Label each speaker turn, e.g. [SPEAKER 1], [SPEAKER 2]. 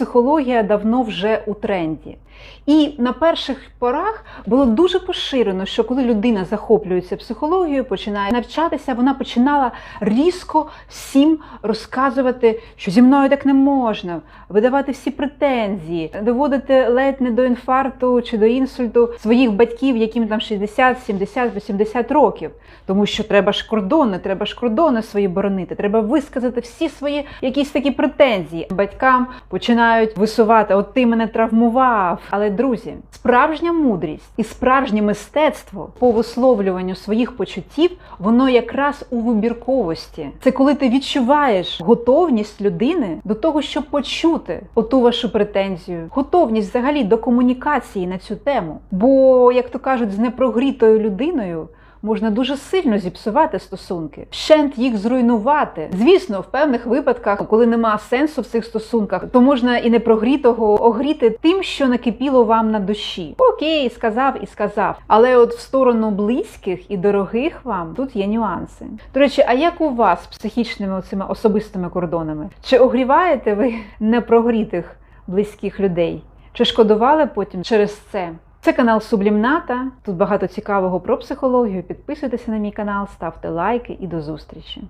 [SPEAKER 1] психологія давно вже у тренді. І на перших порах було дуже поширено, що коли людина захоплюється психологією, починає навчатися, вона починала різко всім розказувати, що зі мною так не можна, видавати всі претензії, доводити ледь не до інфаркту чи до інсульту своїх батьків, яким там 60, 70, 80 років. Тому що треба ж кордони, треба ж кордони свої боронити, треба висказати всі свої якісь такі претензії. Батькам починають висувати: от ти мене травмував. Але друзі, справжня мудрість і справжнє мистецтво по висловлюванню своїх почуттів, воно якраз у вибірковості. Це коли ти відчуваєш готовність людини до того, щоб почути оту вашу претензію, готовність взагалі до комунікації на цю тему. Бо, як то кажуть, з непрогрітою людиною. Можна дуже сильно зіпсувати стосунки, вщент їх зруйнувати. Звісно, в певних випадках, коли нема сенсу в цих стосунках, то можна і непрогрітого огріти тим, що накипіло вам на душі. Окей, сказав і сказав. Але от в сторону близьких і дорогих вам тут є нюанси. До речі, а як у вас з психічними цими особистими кордонами? Чи огріваєте ви непрогрітих близьких людей? Чи шкодували потім через це? Це канал Сублімната. Тут багато цікавого про психологію. Підписуйтеся на мій канал, ставте лайки і до зустрічі.